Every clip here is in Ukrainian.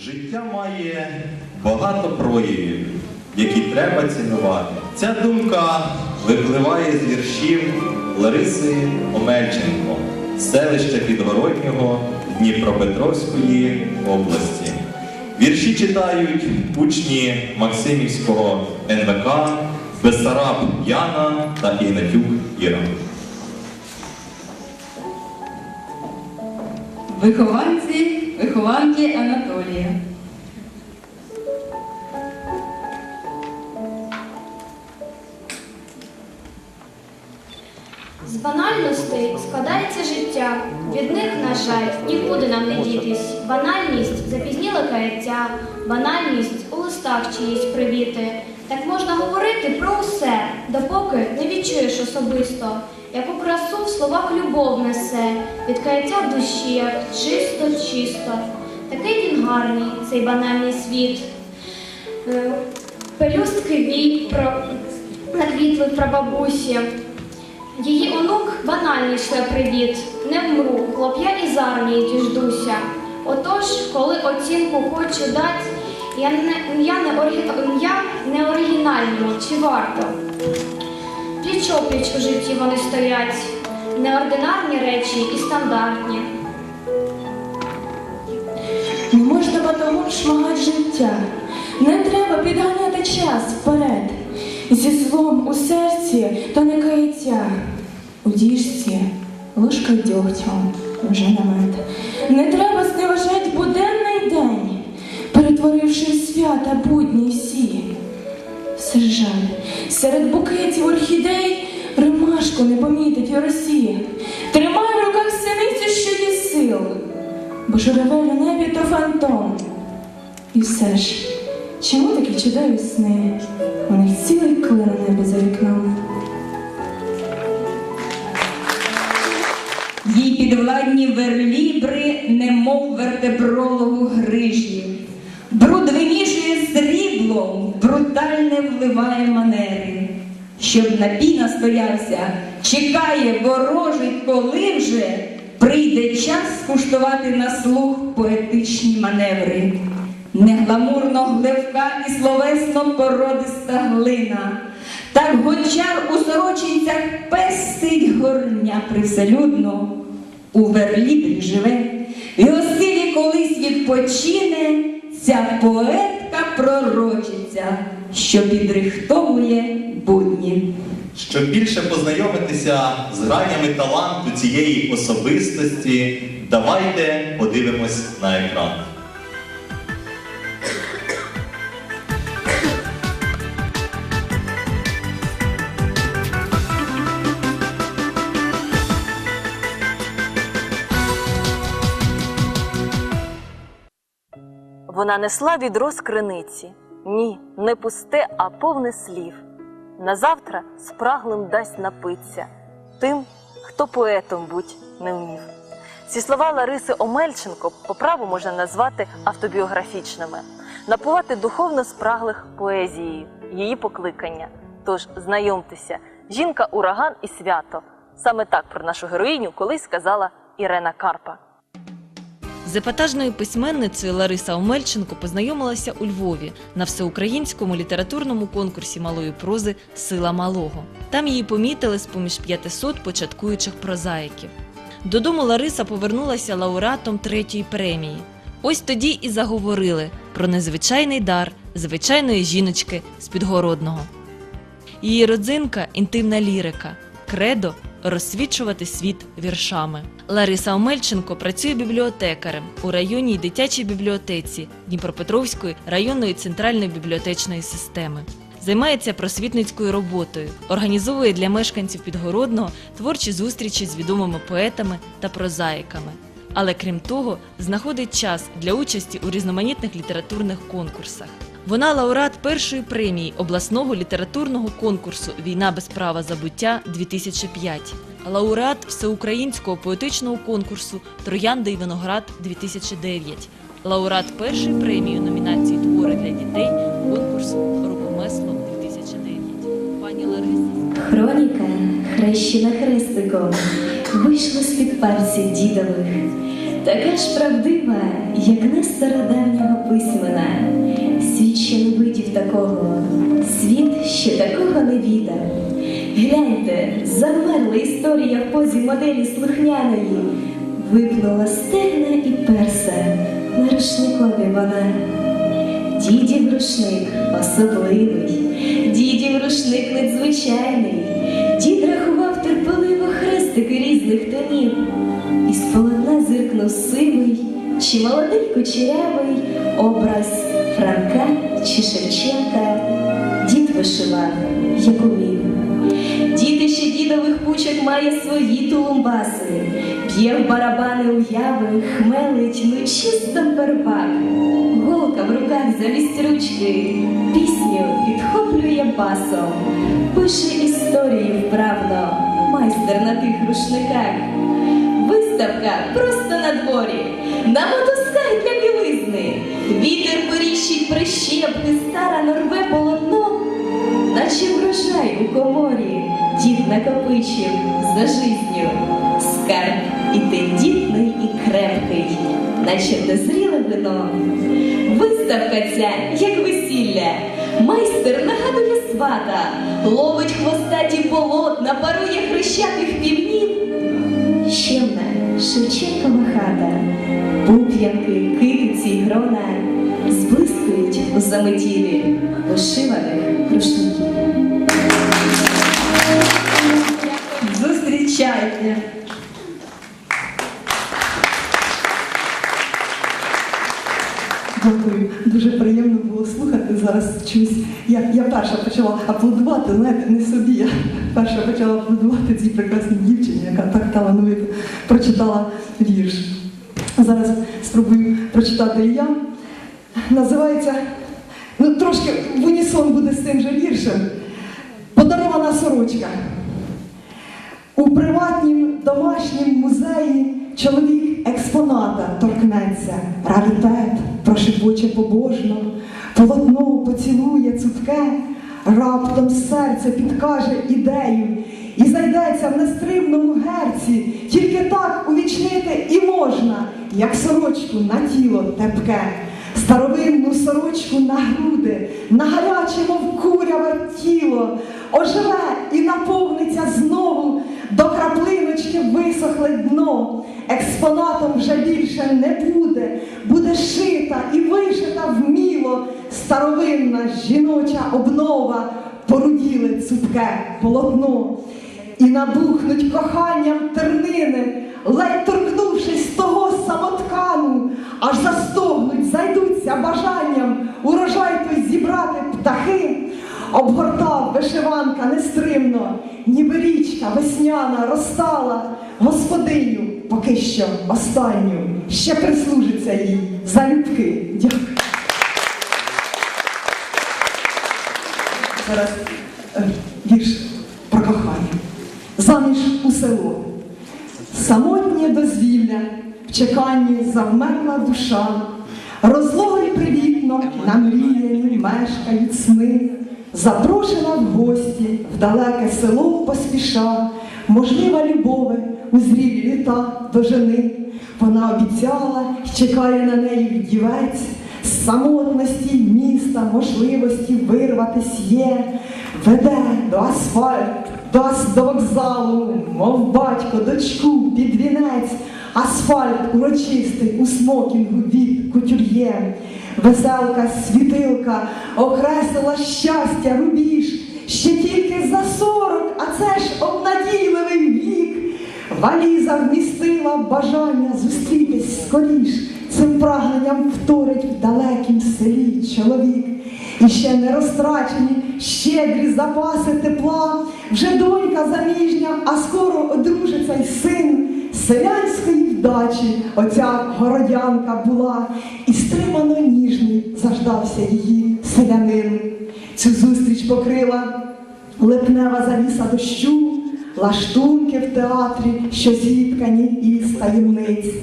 Життя має багато проявів, які треба цінувати. Ця думка випливає з віршів Лариси Омельченко, селища Підгороднього Дніпропетровської області. Вірші читають учні Максимівського НВК Бесараб Яна та Ігнатюк Іра. Вихованці, вихованки Анатолія. З банальностей складається життя. Від них, на жаль, нікуди нам не дітись. Банальність запізніле каяття, банальність у листах чиїсь привіти. Так можна говорити про усе, допоки не відчуєш особисто, яку красу в словах любов несе, від каяття душі, як чисто, чисто. Такий він гарний, цей банальний світ. Е, Пелюстки вій про наквітли прабабусі. Її онук банальний шле привіт. Не вмру, хлоп'я із армії діждуся. Отож, коли оцінку хочу дати, я не, я не, оригінальні, чи варто? Пліч опліч у житті вони стоять, неординарні речі і стандартні. Не можна батогом шмагать життя, не треба підганяти час вперед. Зі злом у серці то не каяття, у діжці ложка дьогтю вже намет. Не треба зневажать буденний день, перетворивши свята будні всі. Жаль, серед букетів орхідей ромашку не помітить у росі. Тримай в руках синицю, що є сил, бо журавель у небі то фантом. І все ж, чому такі чудові сни? У них цілий клин у небі за вікном. Їй підвладні верлібри, немов вертебрологу грижі. Бруд вимішує з сріблом, брутальне вливає манери. Щоб напій настоявся, чекає, ворожить, коли вже прийде час скуштувати на слух поетичні маневри. Негламурно гливка і словесно породиста глина. Так гончар у сорочинцях пестить горня привселюдно, у верлібрі живе, його силі колись відпочине ця поетка пророчиця, що підрихтовує будні. Щоб більше познайомитися з гранями таланту цієї особистості, давайте подивимось на екран. Вона несла відро з криниці. Ні, не пусте, а повне слів. Назавтра спраглим дасть напиться тим, хто поетом будь не вмів. Ці слова Лариси Омельченко по праву можна назвати автобіографічними, напувати духовно спраглих поезією, її покликання. Тож знайомтеся, жінка ураган і свято. Саме так про нашу героїню колись сказала Ірена Карпа. З епатажною письменницею Лариса Омельченко познайомилася у Львові на всеукраїнському літературному конкурсі малої прози Сила малого. Там її помітили з поміж 500 початкуючих прозаїків. Додому Лариса повернулася лауреатом третьої премії. Ось тоді і заговорили про незвичайний дар звичайної жіночки з підгородного. Її родзинка інтимна лірика, кредо розсвічувати світ віршами. Лариса Омельченко працює бібліотекарем у районній дитячій бібліотеці Дніпропетровської районної центральної бібліотечної системи. Займається просвітницькою роботою, організовує для мешканців Підгородного творчі зустрічі з відомими поетами та прозаїками. Але крім того, знаходить час для участі у різноманітних літературних конкурсах. Вона лауреат першої премії обласного літературного конкурсу Війна без права забуття 2005 лауреат всеукраїнського поетичного конкурсу Троянда і виноград 2009 лауреат першої премії номінації Твори для дітей конкурсу Рукомесло 2009 Пані Лариса. Хроніка, хрещена хрестиком, вийшла з-під пальців дідових, така ж правдива, як не стародавнього письмена. Світ ще не видів такого, світ ще такого не відав. Гляньте, замерла історія в позі моделі слухняної, випнула стегна і перса на рушникові вона. Дідів рушник особливий, дідів рушник надзвичайний. Дід рахував терпеливо хрестики різних тонів. І з полотна зиркнув сивий, чи молодий кучерявий образ Франка чи Шевченка. Дід вишивав, як умів. Дід ще дідових пучок має свої тулумбаси, п'є в барабани уяви, хмелить, ну чисто первак. Голка в руках замість ручки, пісню підхоплює басом, пише історії вправно, майстер на тих рушниках. Виставка просто на дворі, на мотузках для білизни. Вітер поріщить прищепки, стара норве полотно, наче врожай у коморі дід накопичив за жизнью. Скарб і тендітний, і крепкий, наче незріле вино. Виставка ця, як весілля, майстер нагадує свата, ловить хвостаті полотна, парує хрещатих півнів. Ще одна Шевченкова хата, пуп'янки, китиці й грона зблискують у заметілі вишиваних рушників. Зустрічайте! Дякую, дуже приємно було слухати. Зараз чусь. Я, я перша почала аплодувати, знаєте, не собі. Я перша почала аплодувати цій прекрасній дівчині, яка так талановито прочитала вірш. Зараз спробую прочитати і я. Називається, ну трошки в унісон буде з цим же віршем. Подарована сорочка. У приватнім домашнім музеї чоловік експоната торкнеться, раритет прошепоче побожно, полотно поцілує цупке, раптом серце підкаже ідею. І зайдеться в нестримному герці, тільки так увічнити і можна, як сорочку на тіло тепке. Старовинну сорочку на груди, на гаряче, мов куряве тіло, оживе і наповниться знову до краплиночки висохле дно. Експонатом вже більше не буде, буде шита і вишита вміло старовинна жіноча обнова, поруділе цупке полотно. І набухнуть коханням тернини, ледь торкнувшись того самоткану, аж застогнуть, зайдуться бажанням урожай той зібрати птахи. Обгортав вишиванка нестримно, ніби річка весняна розстала, господиню поки що останню, ще прислужиться їй залюбки. Дякую. Зараз е, вірш про кохання. Заміж у село. Самотнє дозвілля, в чеканні завмерла душа, розлого й привітно на мріяні мешкають сни, запрошена в гості в далеке село поспіша, можлива любове у зрілі літа до жени. Вона обіцяла чекає на неї вдівець, з самотності міста можливості вирватись є, веде до асфальт, ас- до вокзалу, мов батько, дочку під вінець, асфальт урочистий у смокінгу від кутюр'є. Веселка, світилка, окреслила щастя, рубіж, ще тільки за сорок, а це ж обнадійливий вік. Валіза вмістила бажання зустрітись скоріш. Цим прагненням вторить в далекім селі чоловік. І ще не розтрачені щедрі запаси тепла. Вже донька заміжня, а скоро одружиться й син. Селянської вдачі оця городянка була, заждався її селянин. Цю зустріч покрила липнева завіса дощу, лаштунки в театрі, що зіткані із таємниць.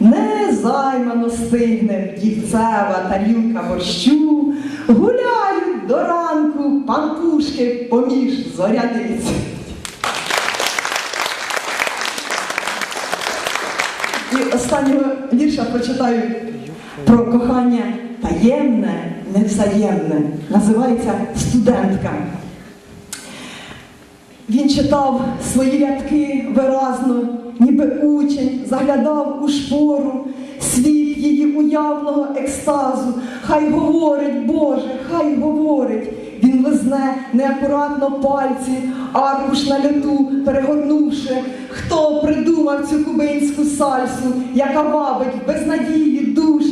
Незаймано стигне дівцева тарілка борщу, гуляють до ранку пампушки поміж зоряниць. І останнього вірша прочитаю про кохання таємне, невзаємне. Називається студентка. Він читав свої рядки виразно, ніби учень, заглядав у шпору, світ її уявного екстазу. Хай говорить, Боже, хай говорить. Він лизне неакуратно пальці, аркуш на льоту перегорнувши. Хто придумав цю кубинську сальсу, яка вабить, без надії душить.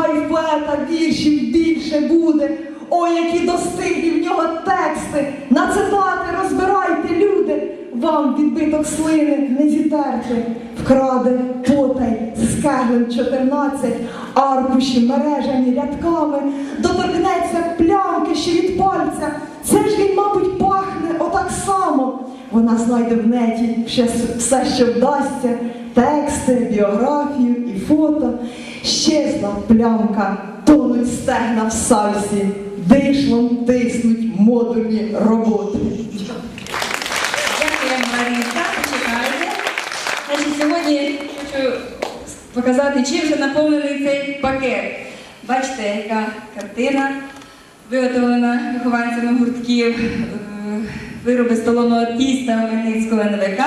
Хай поета віршів більше буде. Ой, які достиглі в нього тексти, на цитати розбирайте, люди, вам відбиток слини не зітерти, вкраде потай кеглем 14, аркуші мережані рядками, доторкнеться плямки ще від пальця. Це ж він, мабуть, пахне отак само. Вона знайде в неті ще все, що вдасться, тексти, біографію і фото. Щезла плямка, тонуть стегна в сальсі, дишлом тиснуть модульні роботи. Дякую, Маринка. Почекайте. Значить, сьогодні хочу показати, чим же наповнений цей пакет. Бачите, яка картина виготовлена вихованцями гуртків, вироби столового тіста Хмельницького НВК,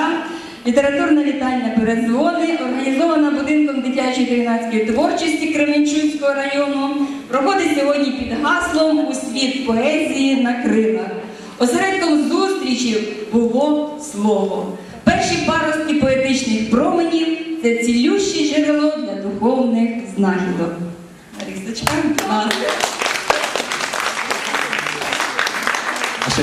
літературна вітальня передзвони, організована будинком дитячої та творчості Кременчуцького району, проходить сьогодні під гаслом у світ поезії на крилах. Осередком зустрічі було слово. Перші паростки поетичних променів це цілюще джерело для духовних знахідок. Марисочка, будь. А ще